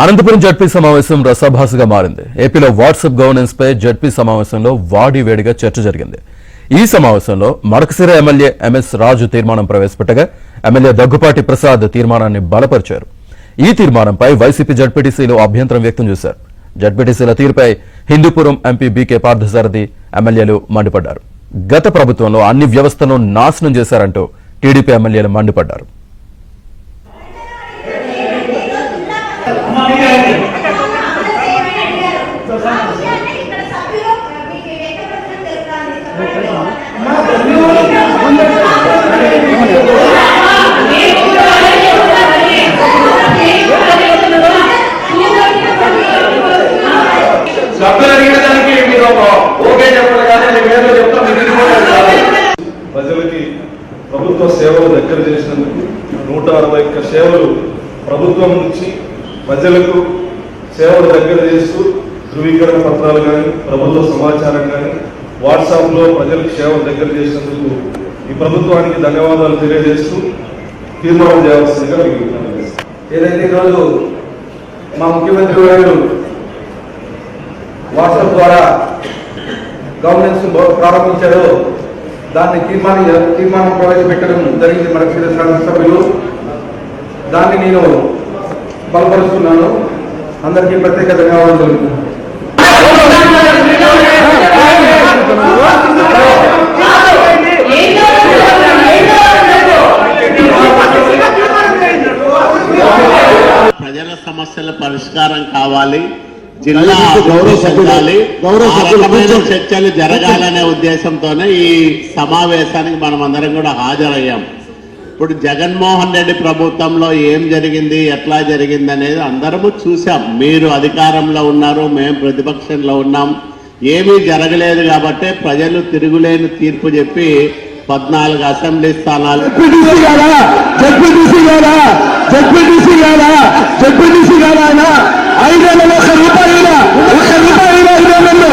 Anantapuram ZP సమావేశం రసాభాసగా మారింది. ఏపీలో వాట్సాప్ గవర్నెన్స్ పై జడ్పీ సమావేశంలో వాడి వేడిగా చర్చ జరిగింది. ఈ సమావేశంలో మడకసిర ఎమ్మెల్యే ఎంఎస్ రాజు తీర్మానం ప్రవేశపెట్టగా ఎమ్మెల్యే దగ్గుపాటి ప్రసాద్ తీర్మానాన్ని బలపరిచారు. ఈ తీర్మానంపై వైసీపీ జడ్పీటీసీలు అభ్యంతరం వ్యక్తం చేశారు. జడ్పీటీసీల తీరుపై హిందూపురం ఎంపీ బీకే పార్థసారథి ఎమ్మెల్యేలు మండిపడ్డారు. గత ప్రభుత్వంలో అన్ని వ్యవస్థలను నాశనం చేశారంటూ టీడీపీ ఎమ్మెల్యేలు మండిపడ్డారు సభ్యులు అడిగిన దానికి మీరు ఒక ఓకే చెప్పండి కానీ నేను ఏదో చెప్తాను మీరు తీసుకోలేదు కాదు. ప్రజలకి ప్రభుత్వ సేవలు దగ్గర చేసినందుకు నూట అరవై ఒక్క సేవలు ప్రభుత్వం నుంచి ప్రజలకు సేవలు దగ్గర చేస్తూ ధృవీకరణ పత్రాలు కానీ ప్రభుత్వ సమాచారం కానీ వాట్సాప్లో ప్రజలకు సేవలు దగ్గర చేసినందుకు ఈ ప్రభుత్వానికి ధన్యవాదాలు తెలియజేస్తూ తీర్మానం చేయాల్సిందిగా మీకు ఏదైతే ఈరోజు మా ముఖ్యమంత్రి గారు వాట్సాప్ ద్వారా గవర్నెన్స్ ప్రారంభించారో దాన్ని తీర్మానం తీర్మానం ప్రవేశపెట్టడం జరిగింది మన క్షీర సభ్యులు. దాన్ని నేను బలపరుస్తున్నాను. అందరికీ ప్రత్యేక ధన్యవాదాలు ప్రజల సమస్యల పరిష్కారం కావాలి. జిల్లా గౌరవ సభ్యులు- గౌరవ సభ్యులు. చర్చలు జరగాలనే ఉద్దేశంతోనే ఈ సమావేశానికి మనం అందరం కూడా హాజరయ్యాం. ఇప్పుడు జగన్మోహన్ రెడ్డి ప్రభుత్వంలో ఏం జరిగింది ఎట్లా జరిగింది అనేది అందరము చూసాం మీరు అధికారంలో ఉన్నారు మేము ప్రతిపక్షంలో ఉన్నాం. ఏమీ జరగలేదు కాబట్టి ప్రజలు తిరుగులేని తీర్పు చెప్పి పద్నాలుగు అసెంబ్లీ స్థానాలు జడ్పీటీసీ కాదా జడ్పీటీసీ కాదా ఆయన ఐదేళ్ళలో ఒక రూపాయి అయినా, ఒక్క రూపాయి అయినా ఐదేళ్ళలో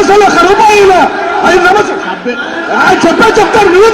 ఐదు సంవత్సరాలు ఒక్క రూపాయినా ఐదు సంవత్సరాలు ఆ, చెప్పే చెప్తారు నువ్వు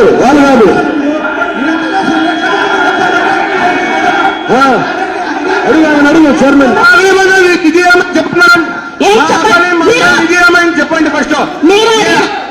కాదు వాళ్ళు కాదు అడుగు అడుగు చైర్మన్. చెప్పండి ఫస్ట్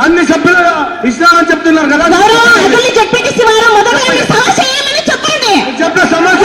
అన్ని సభ్యులు ఇస్లాం చెప్తున్నారు కదా? చెప్పే సమస్య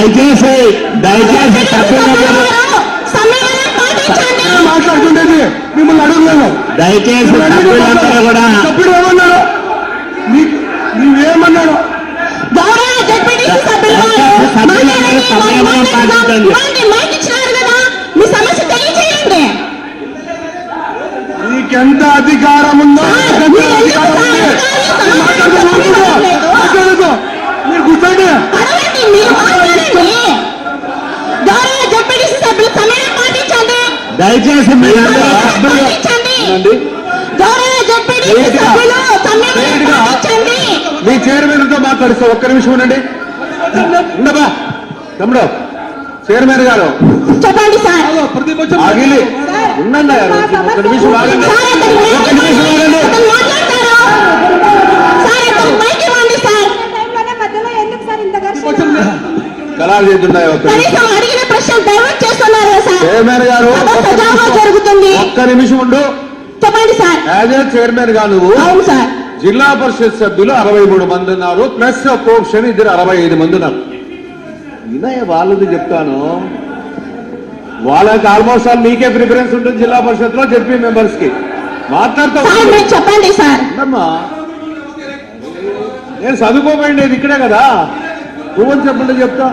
దయచేసి దయచేసి మాట్లాడుతుండేది మిమ్మల్ని అడుగుతున్నాను దయచేసి కూడా సభ్యుడు ఏమన్నాడు నీకు నీవేమన్నాడు గౌరవ జడ్పీటీసీ సభ్యులు దయచేసి సభ్యులందరూ సమయంలో పాటించండి. ఇవ్వండి, మైక్ ఇచ్చినారు కదా మీ సమస్య తెలియజేయండి నీకెంత అధికారం ఉందో సార్, ఎంత మీరు ఎందుకు అధికారం ఉంది సార్ మాట్లాడుతూ మాట్లాడలేదు? మాట్లాడుతూ మీరు కూర్చోండి అడగండి మీరు మాట్లాడండి గౌరవ జడ్పీటీసీ సభ్యులు సమయం పాటించండి దయచేసి మీరందరూ సమయం సభ్యులు పాటించండి గౌరవ జడ్పీటీసీ లేటుగా. సభ్యులు సమయం లేటుగా. పాటించండి మీ చైర్మన్తో మాట్లాడుతూ ఒక్క నిమిషం ఉండండి. ఉండబా. తమ్ముడు చైర్మన్ గారు. చెప్పండి సార్. ఆగిలి. ఉండండి ఒక్క నిమిషం ఆగండి. ఒక్క నిమిషం ఇవ్వండి. ఆగండి అతను మాట్లాడతారు. సార్ అతను మైక్ ఇవ్వండి సార్. టైంలోనే మధ్యలో ఎందుకు సార్ ఇంత ఘర్షణ కళాలు చేస్తున్నాయి ఒక్క నిమిషం. నిమిషం ఉండు. చెప్పండి సార్. యాజ్ ఏ చైర్మన్గా నువ్వు అవును సార్. జిల్లా పరిషత్ సభ్యులు అరవై మూడు మంది ఉన్నారు. ప్లస్ పోప్షన్ ఇద్దరు అరవై ఐదు మంది ఉన్నారు. వినయ్ వాళ్ళది చెప్తాను. వాళ్ళకి ఆల్మోస్ట్ ఆల్ మీకే ప్రిఫరెన్స్ ఉంటుంది జిల్లా పరిషత్లో చెప్పి మెంబర్స్కి మాట్లాడుతూ చెప్పండి సార్. నేను చదువుకోబోయిండేది ఇక్కడే కదా. నువ్వని చెప్పండి చెప్తా.